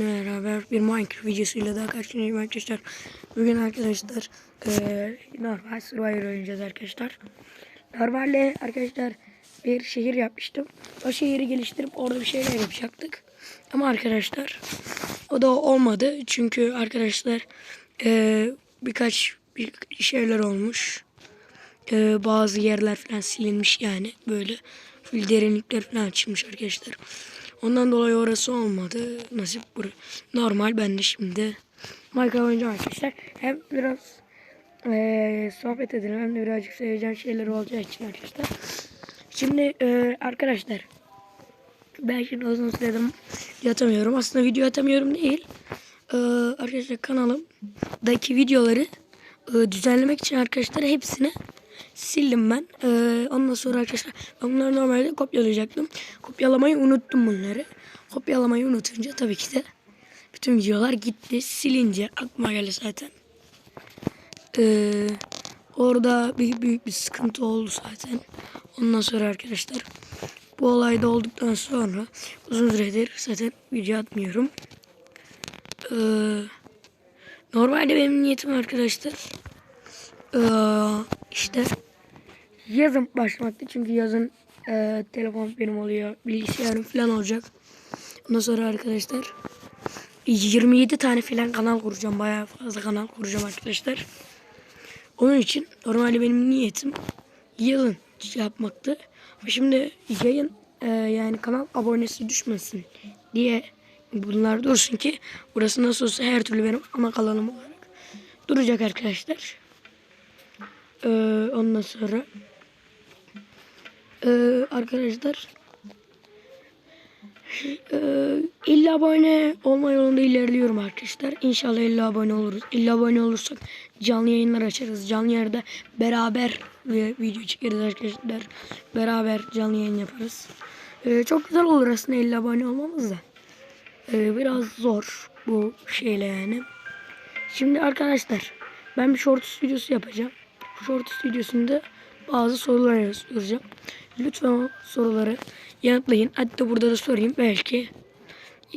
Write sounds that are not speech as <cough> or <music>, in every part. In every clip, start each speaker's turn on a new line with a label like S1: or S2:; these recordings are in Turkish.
S1: beraber bir Minecraft videosuyla daha karşınızdayım arkadaşlar. Bugün arkadaşlar eee normal Survivor oynayacağız arkadaşlar. Normalde arkadaşlar bir şehir yapmıştım. O şehri geliştirip orada bir şeyler yapacaktık. Ama arkadaşlar o da olmadı. Çünkü arkadaşlar eee, birkaç bir şeyler olmuş. Eee, bazı yerler falan silinmiş yani. Böyle full derinlikler falan açılmış arkadaşlar. Ondan dolayı orası olmadı. Nasip bura. Normal ben de şimdi Minecraft oynayacağım arkadaşlar. Hem biraz eee, sohbet edelim hem de birazcık söyleyeceğim şeyler olacağı için arkadaşlar. Şimdi eee, arkadaşlar ben şimdi uzun süredir yatamıyorum. Aslında video atamıyorum değil. Eee, arkadaşlar kanalımdaki videoları eee, düzenlemek için arkadaşlar hepsini sildim ben. Eee, ondan sonra arkadaşlar ben bunları normalde kopyalayacaktım. Kopyalamayı unuttum bunları. Kopyalamayı unutunca tabii ki de bütün videolar gitti. Silince aklıma geldi zaten. Eee, orada bir büyük bir sıkıntı oldu zaten. Ondan sonra arkadaşlar bu olayda olduktan sonra uzun süredir zaten video atmıyorum. Eee, normalde benim niyetim arkadaşlar eee, işte yazın başlamaktı. Çünkü yazın eee, telefon benim oluyor. Bilgisayarım falan olacak. Ondan sonra arkadaşlar 27 tane falan kanal kuracağım. Bayağı fazla kanal kuracağım arkadaşlar. Onun için normalde benim niyetim yılın yapmaktı. Ama şimdi yayın e, yani kanal abonesi düşmesin diye bunlar dursun ki burası nasıl olsa her türlü benim ana kanalım olarak duracak arkadaşlar. E, ondan sonra e, arkadaşlar e, 50 abone olma yolunda ilerliyorum arkadaşlar. İnşallah 50 abone oluruz. 50 abone olursak canlı yayınlar açarız. Canlı yerde beraber video çekeriz arkadaşlar. Beraber canlı yayın yaparız. E, çok güzel olur aslında 50 abone olmamız da. E, biraz zor bu şeyle yani. Şimdi arkadaşlar ben bir short videosu yapacağım. Bu short videosunda bazı sorular yazacağım. Lütfen soruları yanıtlayın. Hatta burada da sorayım. Belki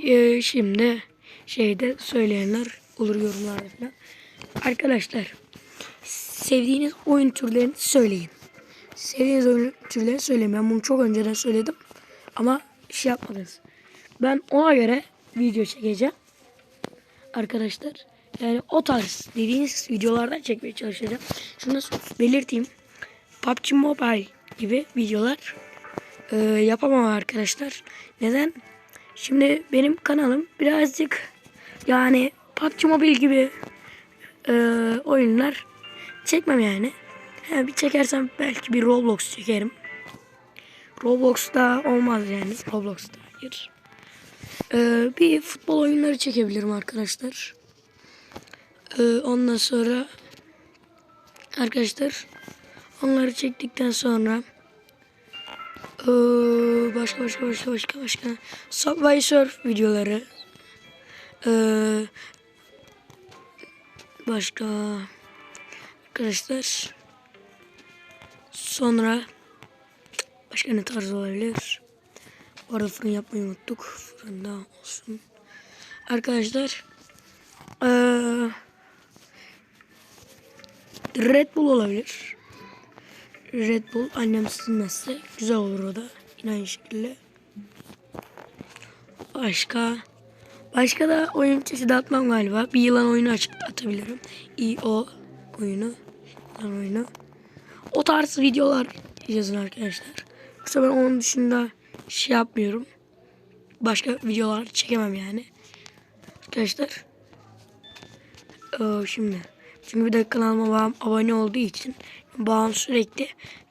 S1: e, şimdi şeyde söyleyenler olur yorumlarda falan. Arkadaşlar sevdiğiniz oyun türlerini söyleyin. Sevdiğiniz oyun türlerini söyleyin. Ben bunu çok önceden söyledim. Ama şey yapmadınız. Ben ona göre video çekeceğim. Arkadaşlar. Yani o tarz dediğiniz videolardan çekmeye çalışacağım. Şunu belirteyim. PUBG Mobile gibi videolar e, yapamam arkadaşlar. Neden? Şimdi benim kanalım birazcık yani PUBG Mobile gibi e, oyunlar çekmem yani. He, bir çekersem belki bir Roblox çekerim. Roblox'ta olmaz yani. Roblox'ta hayır. E, bir futbol oyunları çekebilirim arkadaşlar. E, ondan sonra arkadaşlar onları çektikten sonra ee, başka başka başka başka başka Subway Surf videoları ee, başka arkadaşlar. Sonra başka ne tarz olabilir? Bu arada fırın yapmayı unuttuk. Fırında olsun. Arkadaşlar ee, Red Bull olabilir Red Bull annem silmezse güzel olur o da. Yine aynı şekilde. Başka başka da oyun çeşidi atmam galiba. Bir yılan oyunu atabilirim. İO oyunu. Yılan oyunu. O tarz videolar yazın arkadaşlar. Yoksa ben onun dışında şey yapmıyorum. Başka videolar çekemem yani. Arkadaşlar. Ee, şimdi. Çünkü bir de kanalıma abone olduğu için babam sürekli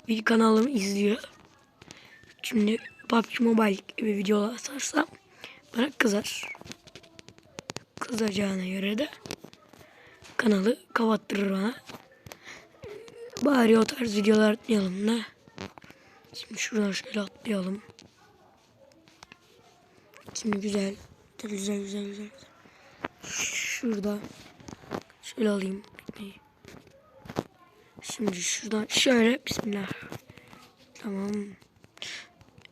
S1: bir kanalımı izliyor. Şimdi PUBG Mobile gibi videolar atarsam bana kızar. Kızacağına göre de kanalı kapattırır bana. Bari o tarz videolar atlayalım da. Şimdi şuradan şöyle atlayalım. Şimdi güzel. Güzel güzel güzel. Şurada. Şöyle alayım. Şimdi şuradan şöyle bismillah. Tamam.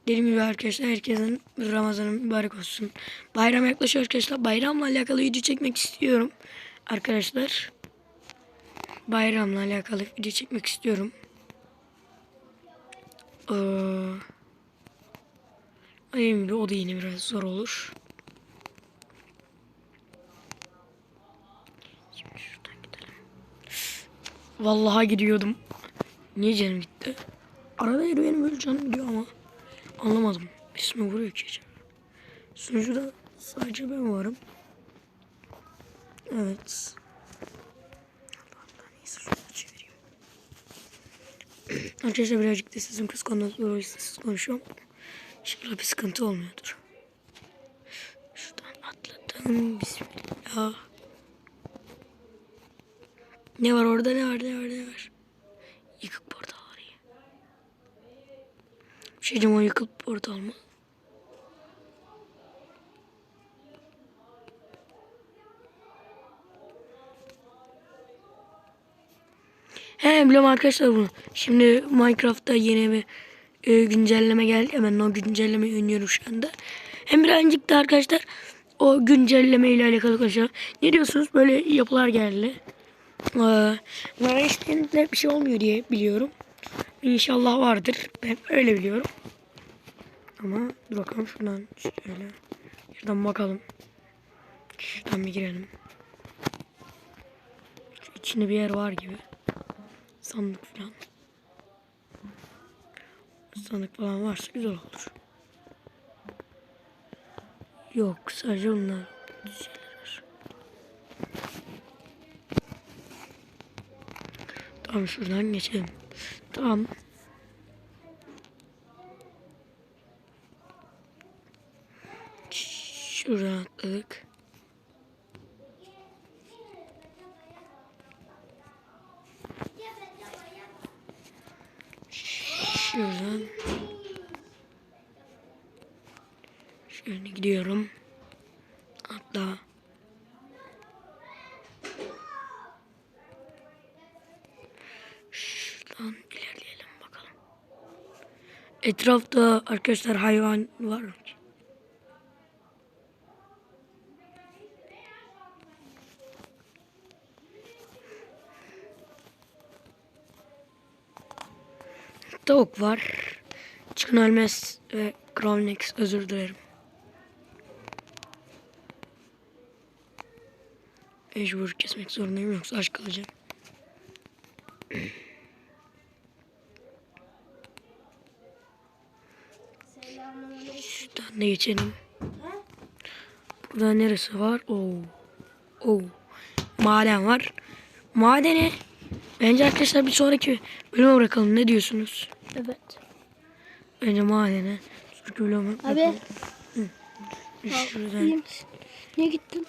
S1: dediğim gibi arkadaşlar herkesin Ramazan'ı mübarek olsun. Bayram yaklaşıyor arkadaşlar. Bayramla alakalı video çekmek istiyorum. Arkadaşlar. Bayramla alakalı video çekmek istiyorum. Ee, dediğim gibi o da yine biraz zor olur. Şimdi şuradan gidelim. Vallahi gidiyordum. Niye canım gitti? Arada benim böyle canım gidiyor ama anlamadım. İsmi vuruyor ki. Sunucuda sadece ben varım. Evet. <clears throat> Arkadaşlar birazcık da sesim kıskandı. Dolayı sessiz konuşuyorum. İnşallah bir sıkıntı olmuyordur. Şuradan atladım. Bismillah. Ne var orada ne var ne var ne var? Yıkık portal ya. Bir şey diyeceğim o yıkık portal mı? He biliyorum arkadaşlar bunu. Şimdi Minecraft'ta yeni bir e, güncelleme geldi. Hemen o güncellemeyi oynuyorum şu anda. Hem birazcık da arkadaşlar o güncelleme ile alakalı konuşalım. Ne diyorsunuz? Böyle yapılar geldi. Ee, Bunlara işlerinde bir şey olmuyor diye biliyorum. İnşallah vardır. Ben öyle biliyorum. Ama dur bakalım şuradan şöyle. Şuradan bakalım. Şuradan bir girelim. Şu içinde bir yer var gibi. Sandık falan. Sandık falan varsa güzel olur. Yok sadece onlar şeyler Tamam şuradan geçelim. Tamam. Şuradan. Şöyle gidiyorum. Atla. Şuradan ilerleyelim bakalım. Etrafta arkadaşlar hayvan var? Tavuk var. Çıkın ölmez ve Grovnex özür dilerim. Mecbur kesmek zorundayım yoksa aç kalacağım. Da geçelim. Burada neresi var? Oo. Oo. Maden var. Madeni bence arkadaşlar bir sonraki bölüme bırakalım. Ne diyorsunuz?
S2: Evet.
S1: Bence madene. Sonraki bölüme
S2: Abi.
S1: Şuradan?
S2: Niye gittin?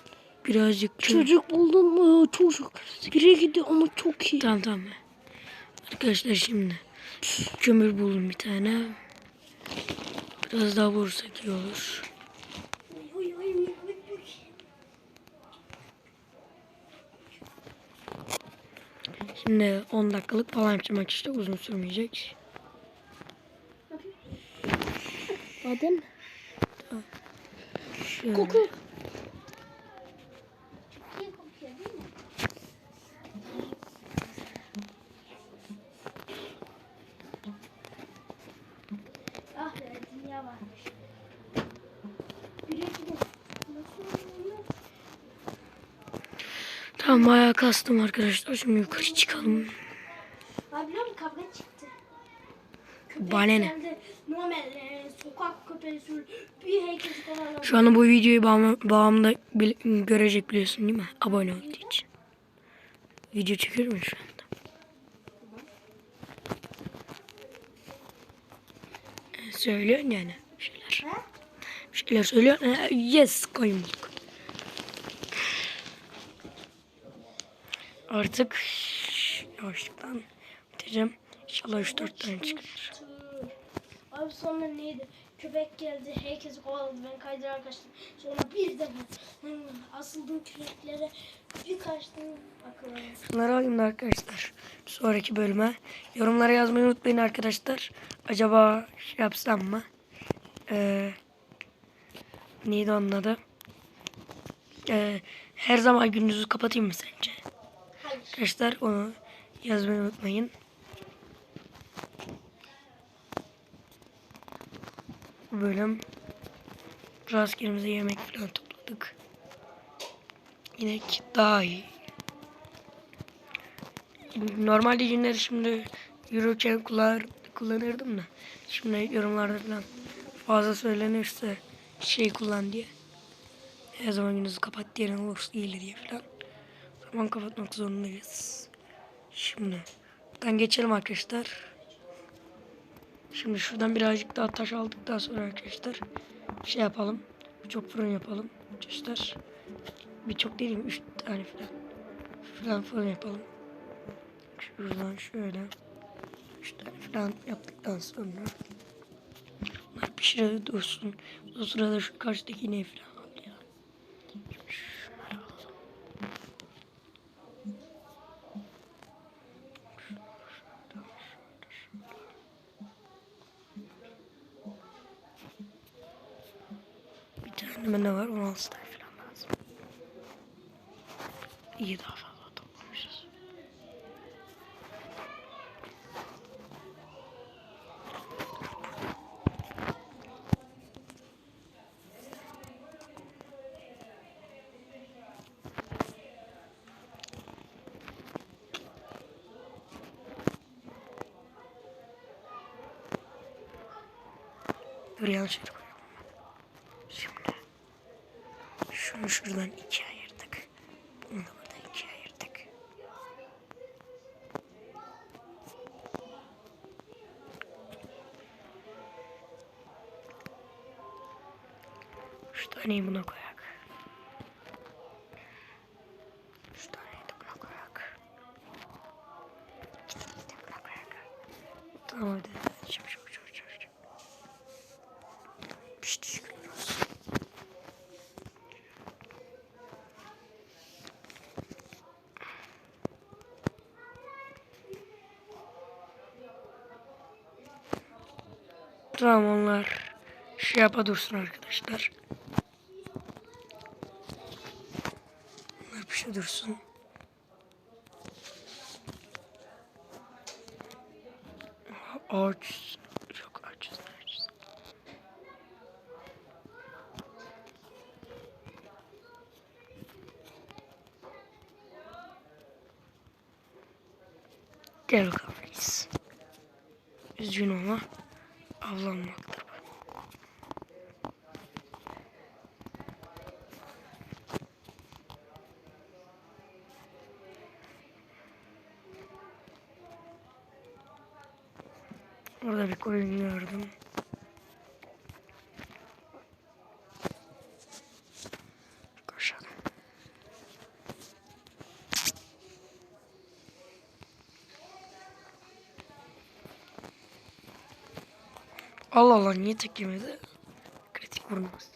S1: birazcık
S2: Çocuk buldun mu? Çocuk. Biri gidiyor ama çok iyi.
S1: Tamam tamam. Arkadaşlar şimdi kömür buldum bir tane. Biraz daha vursak iyi olur. Şimdi 10 dakikalık falan yapacağım işte uzun sürmeyecek.
S2: Badem?
S1: Şöyle.
S2: Koku. Ah be dünya varmış. Biri gidiyor. Nasıl oluyor?
S1: Tamam bayağı kastım arkadaşlar. Şimdi yukarı çıkalım.
S2: Abi biliyor musun kavga çıktı.
S1: Bana ne?
S2: geldi, Normal e, sokak köpeği sür bir heykel falan.
S1: Şu anda bu videoyu bağımda bil- görecek biliyorsun değil mi? Abone olduğu için. Video çekiyorum ya şu anda. Ee, Söylüyorsun yani bir şeyler.
S2: He?
S1: Bir şeyler söylüyor. Ee, Yes koyun bulduk. Artık yavaşlıktan bitireceğim. İnşallah 3-4 tane çıkar.
S2: Abi sonra neydi? Köpek geldi, herkesi kovaladı. Ben kaydırarak kaçtım. Sonra bir de Asıldım küreklere. Bir kaçtım. Akıllı.
S1: Bunları alayım da arkadaşlar. Bir sonraki bölüme. Yorumlara yazmayı unutmayın arkadaşlar. Acaba şey yapsam mı? Ee, neydi onun adı? Ee, her zaman gününüzü kapatayım mı sence? Arkadaşlar onu yazmayı unutmayın. Bu bölüm rastgelemize yemek falan topladık. Yine kit daha iyi. Normalde günleri şimdi yürürken kullan, kullanırdım da. Şimdi yorumlarda falan fazla söylenirse şey kullan diye. Her zaman gününüzü kapat diyen olursa iyidir diye falan. O zaman kapatmak zorundayız. Şimdi buradan geçelim arkadaşlar. Şimdi şuradan birazcık daha taş aldıktan sonra arkadaşlar şey yapalım. Birçok fırın yapalım arkadaşlar. Birçok değil mi? Üç tane falan. Falan fırın yapalım. Şuradan şöyle. Üç tane falan yaptıktan sonra bunlar pişire dursun. O sırada şu karşıdaki ne falan al ya. Şunları alalım. Bir tane ne var? 16 tane falan lazım. İyi daha fazla toplamışız. Dur yanlış ayırdık. Şu taneyi buna koyak. Tamam onlar şey yapa dursun arkadaşlar. Pişe dursun. Ağaç Gördüm. Koşalım. Allah Allah niye tek yemedi? Kritik vurmaz.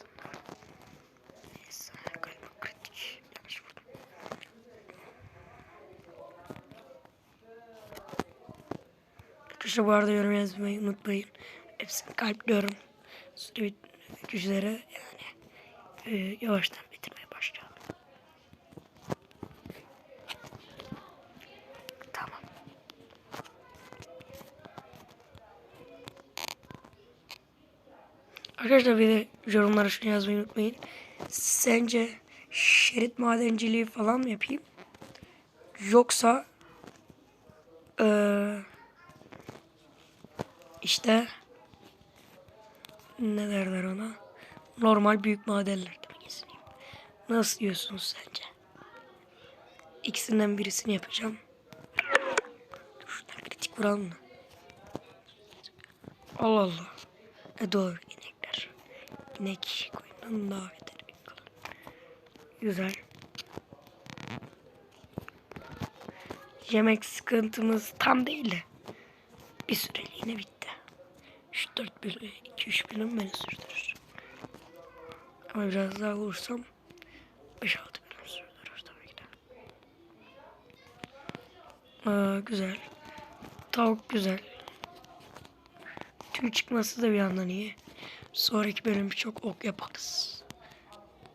S1: Arkadaşlar bu arada yorum yazmayı unutmayın. Hepsini kalpliyorum. Süre bitmek üzere yani e, yavaştan bitirmeye başlayalım. Tamam. Arkadaşlar bir de yorumlara şunu yazmayı unutmayın. Sence şerit madenciliği falan mı yapayım? Yoksa eee işte ne derler ona? Normal büyük madenlerde mi gezineyim? Nasıl diyorsunuz sence? İkisinden birisini yapacağım. Şuradan kritik vuralım mı? Allah Allah. E doğru inekler. İnek koyundan daha beter. Güzel. Yemek sıkıntımız tam değil de bir süreliğine bitti. 3-4 bölüm, 2-3 bölüm beni sürdürür. Ama biraz daha vurursam 5-6 bölüm sürdürür tabii ki de. Aa, güzel. Tavuk güzel. Tüy çıkması da bir yandan iyi. Sonraki bölüm çok ok yaparız.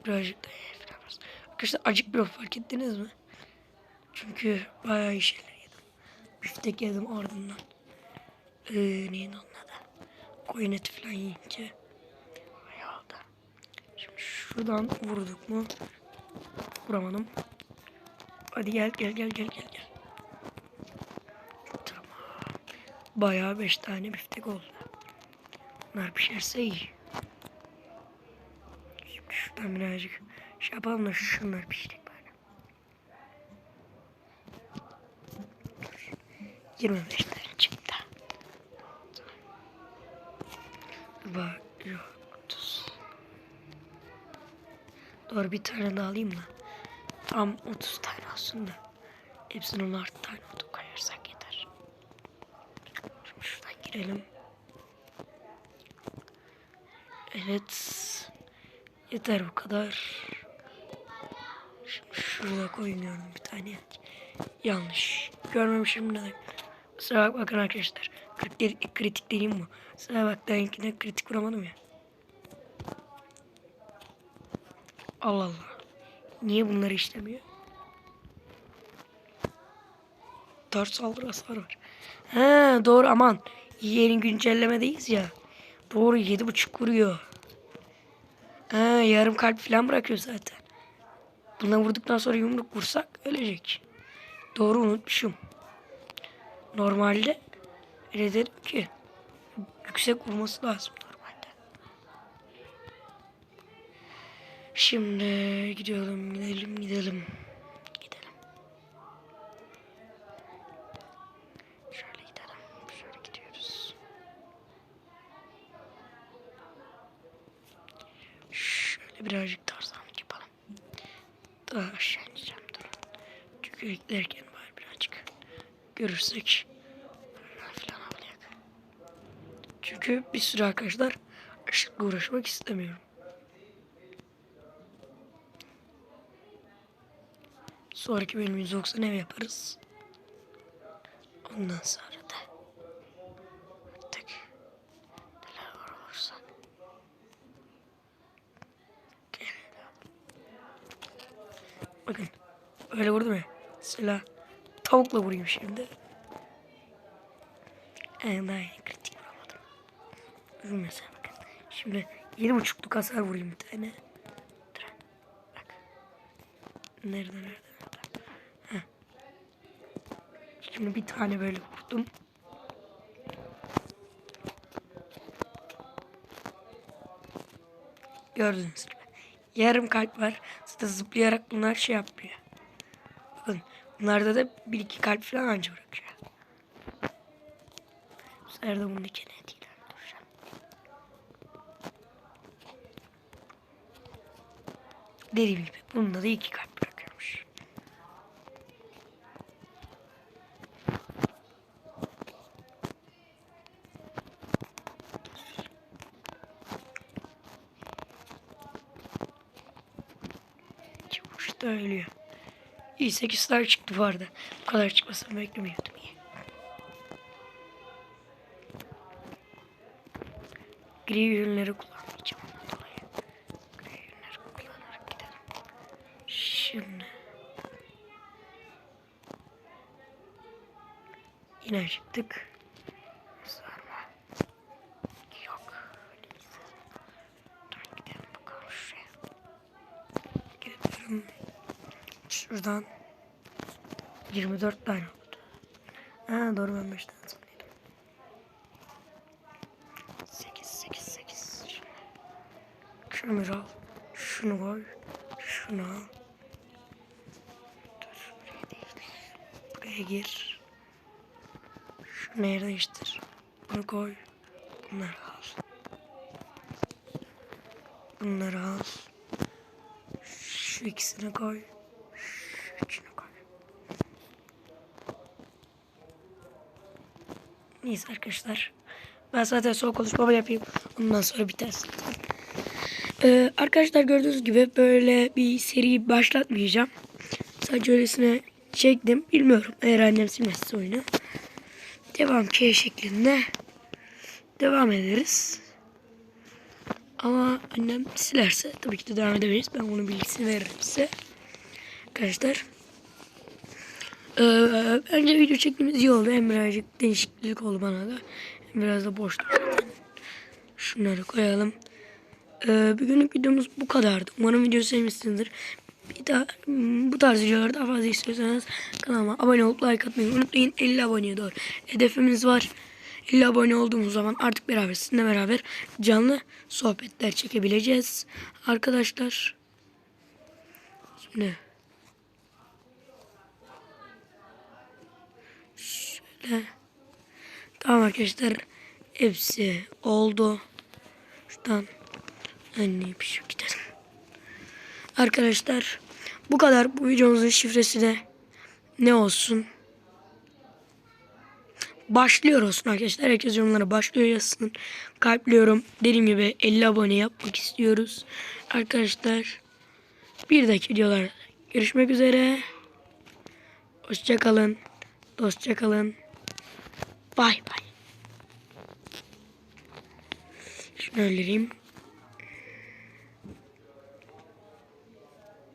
S1: Birazcık da yaparız. Arkadaşlar acıkmıyorum fark ettiniz mi? Çünkü bayağı iyi şeyler yedim. Biftek yedim ardından. Ee, neyin onun? Koyun eti falan yiyince. Bayağı oldu. Şimdi şuradan vurduk mu? Vuramadım. Hadi gel gel gel gel gel gel. Tamam. Bayağı beş tane biftek oldu. Bunlar pişerse iyi. Şimdi şuradan birazcık şey yapalım da şunlar pişecek böyle. 25 tane çıktı. Bak yok 30. Doğru bir tane daha alayım da. Tam 30 tane olsun da. Hepsini 16 tane otu koyarsak yeter. Şimdi şuradan girelim. Evet. Yeter bu kadar. Şimdi şurada koyuyorum bir tane. Yanlış. Görmemişim ne bak bakın arkadaşlar. Kritik, kritik değilim bu. Kusura bak denkine kritik vuramadım ya. Allah Allah. Niye bunlar işlemiyor? Dört saldırı hasar var. He doğru aman. Yeni güncellemedeyiz ya. Doğru yedi buçuk vuruyor. He yarım kalp falan bırakıyor zaten. Buna vurduktan sonra yumruk vursak ölecek. Doğru unutmuşum. Normalde öyle dedim ki yüksek vurması lazım normalde. Şimdi gidelim gidelim gidelim. Gidelim. Şöyle gidelim. Şöyle gidiyoruz. Şöyle birazcık tarzanlık yapalım. Daha aşağı ineceğim durun. Çünkü eklerken var birazcık. Görürsek falan avlayak. Çünkü bir sürü arkadaşlar ışıkla uğraşmak istemiyorum. Sonraki bölüm 190 ev yaparız. Ondan sonra da artık neler var olursa. Bakın öyle vurdum ya. Mesela tavukla vurayım şimdi. En daha yeni kritik vuramadım. Bakın mesela bakın. Şimdi yedi buçukluk hasar vurayım bir tane. Dur. Bak. Nerede nerede. Şimdi bir tane böyle vurdum. Gördüğünüz gibi. Yarım kalp var. Zaten zıplayarak bunlar şey yapmıyor. Bakın bunlarda da bir iki kalp falan anca bırakıyor. Bu sefer de bunun içine öldüreceğim. Dediğim gibi bunda da iki kalp İyi 8 tane çıktı bu arada. Bu kadar çıkmasını beklemiyordum iyi. Gri ürünleri kullanmayacağım. Gri ürünleri kullanarak gidelim. Şimdi. Yine çıktık. Sarma. Yok. Neyse. Dur gidelim bakalım şuraya. Gidelim. Şuradan 24 tane oldu. Ha doğru ben 5 tane sanıyordum. 8 8 8 Şimdi. Şunu al. Şunu koy. Şunu al. Dur buraya değil. Buraya gir. Şunu yer değiştir. Bunu koy. Bunları al. Bunları al. Şu ikisini koy. Şu üçünü koy. Neyse arkadaşlar. Ben zaten son konuşmamı yapayım. Ondan sonra biter. Ee, arkadaşlar gördüğünüz gibi böyle bir seri başlatmayacağım. Sadece öylesine çektim. Bilmiyorum eğer annem silmezse oyunu. Devam K şeklinde devam ederiz. Ama annem silerse tabii ki de devam edemeyiz. Ben onun bilgisini veririm size. Arkadaşlar. Ee, bence video çektiğimiz iyi oldu. Hem birazcık değişiklik oldu bana da. Hem biraz da zaten. Şunları koyalım. Ee, bugünlük videomuz bu kadardı. Umarım videoyu sevmişsinizdir. Bir daha bu tarz videoları daha fazla istiyorsanız kanalıma abone olup like atmayı unutmayın. 50 aboneye doğru hedefimiz var. 50 abone olduğumuz zaman artık beraber sizinle beraber canlı sohbetler çekebileceğiz. Arkadaşlar. Şimdi şöyle tamam arkadaşlar hepsi oldu. Şuradan anneyip şu gidelim. Arkadaşlar bu kadar. Bu videomuzun şifresi de ne olsun? Başlıyor olsun arkadaşlar. Herkes yorumlara başlıyor yazsın. Kalpliyorum. Dediğim gibi 50 abone yapmak istiyoruz. Arkadaşlar bir dahaki videolarda görüşmek üzere. Hoşçakalın. Dostça kalın. Bay bay. Şunu öldüreyim.